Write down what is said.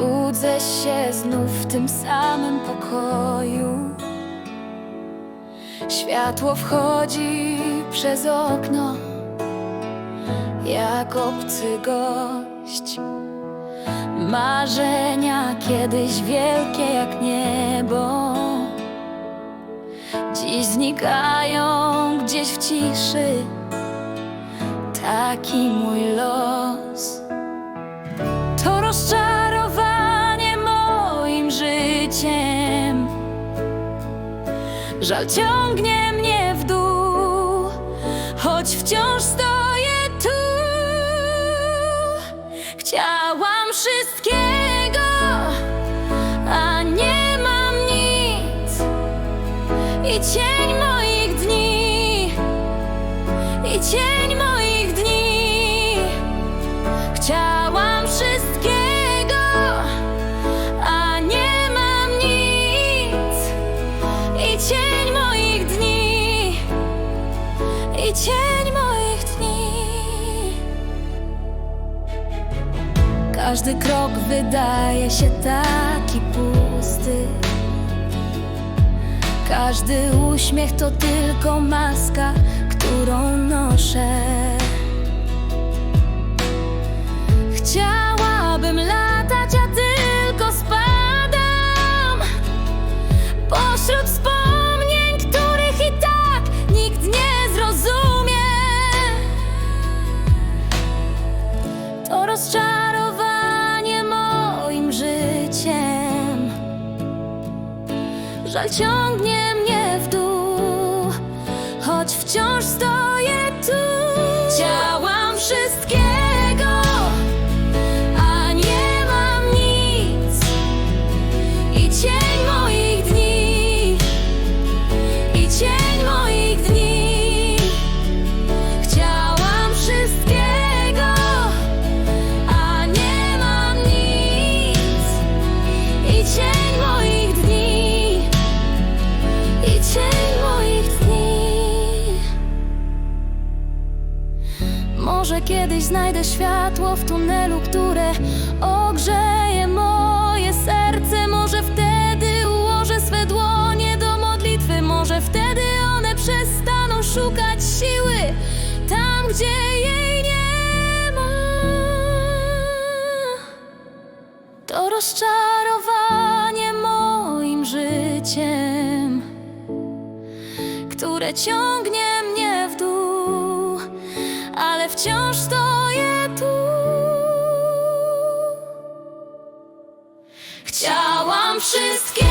Budzę się znów w tym samym pokoju. Światło wchodzi przez okno, jak obcy gość. Marzenia kiedyś wielkie jak niebo, dziś znikają gdzieś w ciszy. Taki mój los. Żal ciągnie mnie w dół, choć wciąż stoję tu. Chciałam wszystkiego, a nie mam nic. I cień moich dni, i cień cień moich dni. Każdy krok wydaje się taki pusty. Każdy uśmiech to tylko maska, którą noszę. Żal ciągnie Kiedyś znajdę światło w tunelu, które ogrzeje moje serce. Może wtedy ułożę swe dłonie do modlitwy. Może wtedy one przestaną szukać siły tam, gdzie jej nie ma. To rozczarowanie moim życiem, które ciągnie mnie wciąż stoję tu. Chciałam wszystkiego.